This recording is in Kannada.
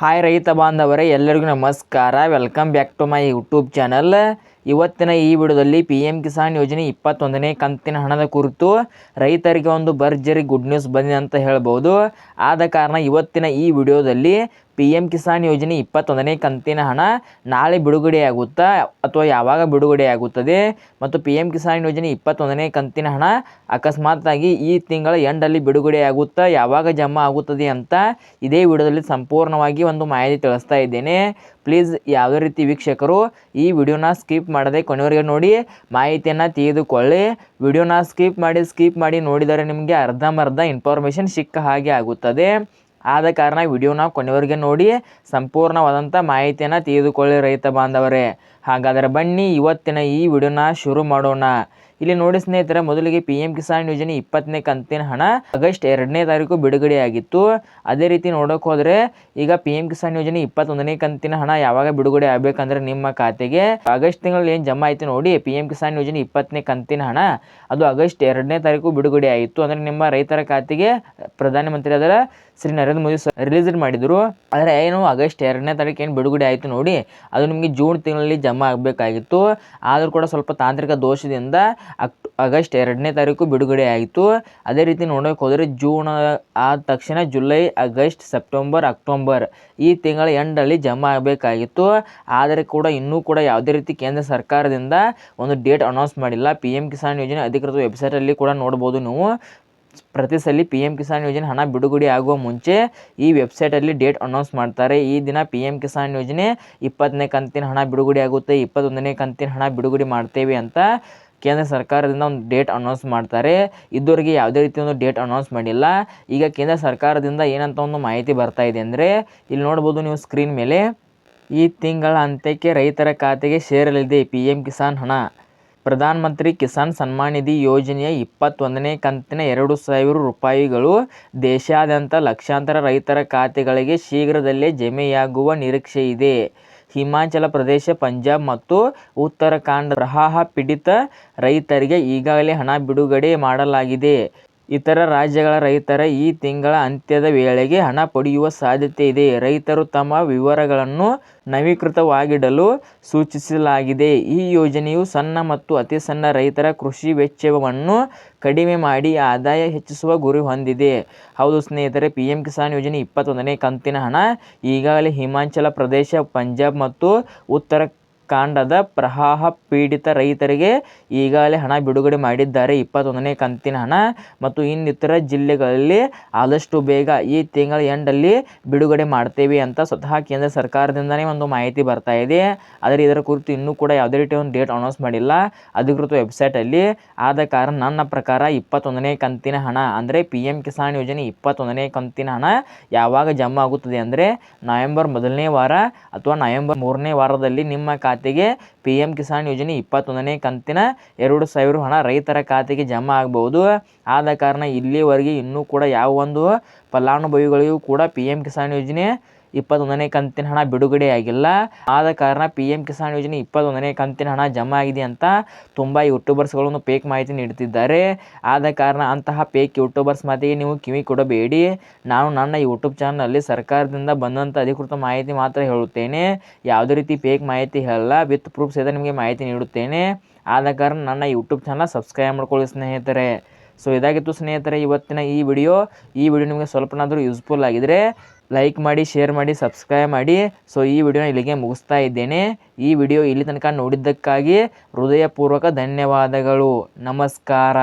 ಹಾಯ್ ರೈತ ಬಾಂಧವರೇ, ಎಲ್ಲರಿಗೂ ನಮಸ್ಕಾರ. Welcome back to my YouTube channel ಇವತ್ತಿನ ಈ ವಿಡಿಯೋದಲ್ಲಿ ಪಿ ಎಂ ಕಿಸಾನ್ ಯೋಜನೆ ಇಪ್ಪತ್ತೊಂದನೇ ಕಂತಿನ ಹಣದ ಕುರಿತು ರೈತರಿಗೆ ಒಂದು ಭರ್ಜರಿ ಗುಡ್ ನ್ಯೂಸ್ ಬಂದಿದೆ ಅಂತ ಹೇಳ್ಬೋದು. ಆದ ಕಾರಣ ಇವತ್ತಿನ ಈ ವಿಡಿಯೋದಲ್ಲಿ ಪಿ ಎಂ ಕಿಸಾನ್ ಯೋಜನೆ ಇಪ್ಪತ್ತೊಂದನೇ ಕಂತಿನ ಹಣ ನಾಳೆ ಬಿಡುಗಡೆಯಾಗುತ್ತಾ ಅಥವಾ ಯಾವಾಗ ಬಿಡುಗಡೆಯಾಗುತ್ತದೆ? ಮತ್ತು ಪಿ ಎಂ ಕಿಸಾನ್ ಯೋಜನೆ ಇಪ್ಪತ್ತೊಂದನೇ ಕಂತಿನ ಹಣ ಅಕಸ್ಮಾತ್ತಾಗಿ ಈ ತಿಂಗಳ ಎಂಡಲ್ಲಿ ಬಿಡುಗಡೆಯಾಗುತ್ತಾ ಯಾವಾಗ ಜಮಾ ಆಗುತ್ತದೆ ಅಂತ ಇದೇ ವಿಡಿಯೋದಲ್ಲಿ ಸಂಪೂರ್ಣವಾಗಿ ಒಂದು ಮಾಹಿತಿ ತಿಳಿಸ್ತಾ ಇದ್ದೇನೆ. ಪ್ಲೀಸ್ ಯಾವುದೇ ರೀತಿ ವೀಕ್ಷಕರು ಈ ವಿಡಿಯೋನ ಸ್ಕಿಪ್ ಮಾಡದೆ ಕೊನೆಯವರೆಗೆ ನೋಡಿ, ಮಾಹಿತಿಯನ್ನು ತೆಗೆದುಕೊಳ್ಳಿ. ವಿಡಿಯೋನ ಸ್ಕಿಪ್ ಮಾಡಿ ಸ್ಕಿಪ್ ಮಾಡಿ ನೋಡಿದರೆ ನಿಮಗೆ ಅರ್ಧಂಬರ್ಧ ಇನ್ಫಾರ್ಮೇಷನ್ ಸಿಕ್ಕ ಹಾಗೆ ಆಗುತ್ತದೆ. ಆದ ಕಾರಣ ವಿಡಿಯೋನ ಕೊನೆವರೆಗೆ ನೋಡಿ ಸಂಪೂರ್ಣವಾದಂಥ ಮಾಹಿತಿಯನ್ನು ತೆಗೆದುಕೊಳ್ಳಿ ರೈತ ಬಾಂಧವರೇ. ಹಾಗಾದರೆ ಬನ್ನಿ ಇವತ್ತಿನ ಈ ವಿಡಿಯೋನ ಶುರು ಮಾಡೋಣ. ಇಲ್ಲಿ ನೋಡಿ ಸ್ನೇಹಿತರೆ, ಮೊದಲಿಗೆ ಪಿ ಎಂ ಕಿಸಾನ್ ಯೋಜನೆ ಇಪ್ಪತ್ತನೇ ಕಂತಿನ ಹಣ ಆಗಸ್ಟ್ ಎರಡನೇ ತಾರೀಕು ಬಿಡುಗಡೆಯಾಗಿತ್ತು. ಅದೇ ರೀತಿ ನೋಡೋಕೆ ಹೋದರೆ ಈಗ ಪಿ ಎಂ ಕಿಸಾನ್ ಯೋಜನೆ ಇಪ್ಪತ್ತೊಂದನೇ ಕಂತಿನ ಹಣ ಯಾವಾಗ ಬಿಡುಗಡೆ ಆಗಬೇಕಂದ್ರೆ ನಿಮ್ಮ ಖಾತೆಗೆ. ಆಗಸ್ಟ್ ತಿಂಗಳಲ್ಲಿ ಏನು ಜಮಾ ಆಯಿತು ನೋಡಿ ಪಿ ಎಂ ಕಿಸಾನ್ ಯೋಜನೆ ಇಪ್ಪತ್ತನೇ ಕಂತಿನ ಹಣ. ಅದು ಆಗಸ್ಟ್ ಎರಡನೇ ತಾರೀಕು ಬಿಡುಗಡೆ ಆಯಿತು ಅಂದರೆ ನಿಮ್ಮ ರೈತರ ಖಾತೆಗೆ ಪ್ರಧಾನಮಂತ್ರಿ ಅದರ ಶ್ರೀ ನರೇಂದ್ರ ಮೋದಿ ಸರ್ ರಿಲೀಸ್ ಮಾಡಿದರು. ಆದರೆ ಏನು, ಆಗಸ್ಟ್ ಎರಡನೇ ತಾರೀಕು ಏನು ಬಿಡುಗಡೆ ಆಯಿತು ನೋಡಿ, ಅದು ನಿಮಗೆ ಜೂನ್ ತಿಂಗಳಲ್ಲಿ ಜಮಾ ಆಗಬೇಕಾಗಿತ್ತು. ಆದರೂ ಕೂಡ ಸ್ವಲ್ಪ ತಾಂತ್ರಿಕ ದೋಷದಿಂದ ಅಕ್ಟೋ, ಆಗಸ್ಟ್ ಎರಡನೇ ತಾರೀಕು ಬಿಡುಗಡೆ ಆಯಿತು. ಅದೇ ರೀತಿ ನೋಡೋಕೆ ಹೋದರೆ ಜೂನ್ ಆದ ತಕ್ಷಣ ಜುಲೈ, ಆಗಸ್ಟ್, ಸೆಪ್ಟೆಂಬರ್, ಅಕ್ಟೋಬರ್ ಈ ತಿಂಗಳ ಎಂಡಲ್ಲಿ ಜಮಾ ಆಗಬೇಕಾಗಿತ್ತು. ಆದರೆ ಕೂಡ ಇನ್ನೂ ಕೂಡ ಯಾವುದೇ ರೀತಿ ಕೇಂದ್ರ ಸರ್ಕಾರದಿಂದ ಒಂದು ಡೇಟ್ ಅನೌನ್ಸ್ ಮಾಡಿಲ್ಲ. ಪಿ ಕಿಸಾನ್ ಯೋಜನೆ ಅಧಿಕೃತ ವೆಬ್ಸೈಟಲ್ಲಿ ಕೂಡ ನೋಡ್ಬೋದು ನೀವು. ಪ್ರತಿ ಸಲ ಪಿ ಎಂ ಕಿಸಾನ್ ಯೋಜನೆ ಹಣ ಬಿಡುಗಡೆ ಆಗುವ ಮುಂಚೆ ಈ ವೆಬ್ಸೈಟಲ್ಲಿ ಡೇಟ್ ಅನೌನ್ಸ್ ಮಾಡ್ತಾರೆ. ಈ ದಿನ ಪಿ ಎಂ ಕಿಸಾನ್ ಯೋಜನೆ ಇಪ್ಪತ್ತನೇ ಕಂತಿನ ಹಣ ಬಿಡುಗಡೆ ಆಗುತ್ತೆ. ಇಪ್ಪತ್ತೊಂದನೇ ಕಂತಿನ ಹಣ ಬಿಡುಗಡೆ ಮಾಡ್ತೇವೆ ಅಂತ ಕೇಂದ್ರ ಸರ್ಕಾರದಿಂದ ಒಂದು ಡೇಟ್ ಅನೌನ್ಸ್ ಮಾಡ್ತಾರೆ. ಇದುವರೆಗೆ ಯಾವುದೇ ರೀತಿ ಒಂದು ಡೇಟ್ ಅನೌನ್ಸ್ ಮಾಡಿಲ್ಲ. ಈಗ ಕೇಂದ್ರ ಸರ್ಕಾರದಿಂದ ಏನಂತ ಒಂದು ಮಾಹಿತಿ ಬರ್ತಾ ಇದೆ ಅಂದರೆ, ಇಲ್ಲಿ ನೋಡ್ಬೋದು ನೀವು ಸ್ಕ್ರೀನ್ ಮೇಲೆ, ಈ ತಿಂಗಳ ಅಂತ್ಯಕ್ಕೆ ರೈತರ ಖಾತೆಗೆ ಸೇರಲಿದೆ ಪಿ ಎಂ ಕಿಸಾನ್ ಹಣ. ಪ್ರಧಾನ ಮಂತ್ರಿ ಕಿಸಾನ್ ಸನ್ಮಾನ್ ನಿಧಿ ಯೋಜನೆಯ ಇಪ್ಪತ್ತೊಂದನೇ ಕಂತಿನ ಎರಡು ಸಾವಿರ ರೂಪಾಯಿಗಳು ದೇಶಾದ್ಯಂತ ಲಕ್ಷಾಂತರ ರೈತರ ಖಾತೆಗಳಿಗೆ ಶೀಘ್ರದಲ್ಲೇ ಜಮೆಯಾಗುವ ನಿರೀಕ್ಷೆ ಇದೆ. ಹಿಮಾಚಲ ಪ್ರದೇಶ, ಪಂಜಾಬ್ ಮತ್ತು ಉತ್ತರಾಖಂಡ ಪ್ರವಾಹ ಪೀಡಿತ ರೈತರಿಗೆ ಈಗಾಗಲೇ ಹಣ ಬಿಡುಗಡೆ ಮಾಡಲಾಗಿದೆ. ಇತರ ರಾಜ್ಯಗಳ ರೈತರ ಈ ತಿಂಗಳ ಅಂತ್ಯದ ವೇಳೆಗೆ ಹಣ ಪಡೆಯುವ ಸಾಧ್ಯತೆ ಇದೆ. ರೈತರು ತಮ್ಮ ವಿವರಗಳನ್ನು ನವೀಕೃತವಾಗಿಡಲು ಸೂಚಿಸಲಾಗಿದೆ. ಈ ಯೋಜನೆಯು ಸಣ್ಣ ಮತ್ತು ಅತಿ ಸಣ್ಣ ರೈತರ ಕೃಷಿ ವೆಚ್ಚವನ್ನು ಕಡಿಮೆ ಮಾಡಿ ಆದಾಯ ಹೆಚ್ಚಿಸುವ ಗುರಿ ಹೊಂದಿದೆ. ಹೌದು ಸ್ನೇಹಿತರೆ ಪಿ ಎಂ ಕಿಸಾನ್ ಯೋಜನೆ ಇಪ್ಪತ್ತೊಂದನೇ ಕಂತಿನ ಹಣ ಈಗಾಗಲೇ ಹಿಮಾಚಲ ಪ್ರದೇಶ, ಪಂಜಾಬ್ ಮತ್ತು ಉತ್ತರ ಕಾಂಡದ ಪ್ರವಾಹ ಪೀಡಿತ ರೈತರಿಗೆ ಈಗಾಗಲೇ ಹಣ ಬಿಡುಗಡೆ ಮಾಡಿದ್ದಾರೆ. ಇಪ್ಪತ್ತೊಂದನೇ ಕಂತಿನ ಹಣ ಮತ್ತು ಇನ್ನಿತರ ಜಿಲ್ಲೆಗಳಲ್ಲಿ ಆದಷ್ಟು ಬೇಗ ಈ ತಿಂಗಳ ಎಂಡಲ್ಲಿ ಬಿಡುಗಡೆ ಮಾಡ್ತೇವೆ ಅಂತ ಸ್ವತಃ ಕೇಂದ್ರ ಸರ್ಕಾರದಿಂದನೇ ಒಂದು ಮಾಹಿತಿ ಬರ್ತಾ ಇದೆ. ಆದರೆ ಇದರ ಕುರಿತು ಇನ್ನೂ ಕೂಡ ಯಾವುದೇ ರೀತಿಯ ಒಂದು ಡೇಟ್ ಅನೌನ್ಸ್ ಮಾಡಿಲ್ಲ. ಅಧಿಕೃತ ವೆಬ್ಸೈಟಲ್ಲಿ ಆದ ಕಾರಣ ನನ್ನ ಪ್ರಕಾರ ಇಪ್ಪತ್ತೊಂದನೇ ಕಂತಿನ ಹಣ ಅಂದರೆ ಪಿ ಎಂ ಕಿಸಾನ್ ಯೋಜನೆ ಇಪ್ಪತ್ತೊಂದನೇ ಕಂತಿನ ಹಣ ಯಾವಾಗ ಜಮಾ ಆಗುತ್ತದೆ ಅಂದರೆ ನವೆಂಬರ್ ಮೊದಲನೇ ವಾರ ಅಥವಾ ನವೆಂಬರ್ ಮೂರನೇ ವಾರದಲ್ಲಿ ನಿಮ್ಮ ಖಾತೆಗೆ ಪಿ ಎಂ ಕಿಸಾನ್ ಯೋಜನೆ ಇಪ್ಪತ್ತೊಂದನೇ ಕಂತಿನ ಎರಡು ಸಾವಿರ ಹಣ ರೈತರ ಖಾತೆಗೆ ಜಮಾ ಆಗಬಹುದು. ಆದ ಕಾರಣ ಇಲ್ಲಿವರೆಗೆ ಇನ್ನೂ ಕೂಡ ಯಾವ ಒಂದು ಫಲಾನುಭವಿಗಳಿಗೂ ಕೂಡ ಪಿ ಎಂ ಕಿಸಾನ್ ಯೋಜನೆ ಇಪ್ಪತ್ತೊಂದನೇ ಕಂತಿನ ಹಣ ಬಿಡುಗಡೆಯಾಗಿಲ್ಲ ಆದ ಕಾರಣ ಪಿ ಎಂ ಕಿಸಾನ್ ಯೋಜನೆ ಇಪ್ಪತ್ತೊಂದನೇ ಕಂತಿನ ಹಣ ಜಮಾ ಆಗಿದೆ ಅಂತ ತುಂಬ ಯೂಟ್ಯೂಬರ್ಸ್ಗಳನ್ನು ಪೇಕ್ ಮಾಹಿತಿ ನೀಡುತ್ತಿದ್ದಾರೆ. ಆದ ಕಾರಣ ಅಂತಹ ಪೇಕ್ ಯೂಟ್ಯೂಬರ್ಸ್ ಮಾತಿಗೆ ನೀವು ಕಿವಿ ಕೊಡಬೇಡಿ. ನಾನು ನನ್ನ ಯೂಟ್ಯೂಬ್ ಚಾನಲಲ್ಲಿ ಸರ್ಕಾರದಿಂದ ಬಂದಂಥ ಅಧಿಕೃತ ಮಾಹಿತಿ ಮಾತ್ರ ಹೇಳುತ್ತೇನೆ. ಯಾವುದೇ ರೀತಿ ಪೇಕ್ ಮಾಹಿತಿ ಹೇಳಲ್ಲ. ವಿತ್ ಪ್ರೂಫ್ ಸಹಿತ ನಿಮಗೆ ಮಾಹಿತಿ ನೀಡುತ್ತೇನೆ. ಆದ ಕಾರಣ ನನ್ನ ಯೂಟ್ಯೂಬ್ ಚಾನಲ್ ಸಬ್ಸ್ಕ್ರೈಬ್ ಮಾಡ್ಕೊಳ್ಳಿ ಸ್ನೇಹಿತರೆ. ಸೊ ಇದಾಗಿತ್ತು ಸ್ನೇಹಿತರೆ, ಇವತ್ತಿನ ಈ ವಿಡಿಯೋ ಈ ವಿಡಿಯೋ ನಿಮಗೆ ಸ್ವಲ್ಪನಾದರೂ ಯೂಸ್ಫುಲ್ ಆಗಿದ್ರೆ ಲೈಕ್ ಮಾಡಿ ಶೇರ್ ಮಾಡಿ ಸಬ್ಸ್ಕ್ರೈಬ್ ಮಾಡಿ. ಸೊ ಈ ವಿಡಿಯೋನ ಇಲ್ಲಿಗೆ ಮುಗಿಸ್ತಾ ಇದ್ದೇನೆ. ಈ ವಿಡಿಯೋ ಇಲ್ಲಿ ತನಕ ನೋಡಿದ್ದಕ್ಕಾಗಿ ಹೃದಯಪೂರ್ವಕ ಧನ್ಯವಾದಗಳು. ನಮಸ್ಕಾರ.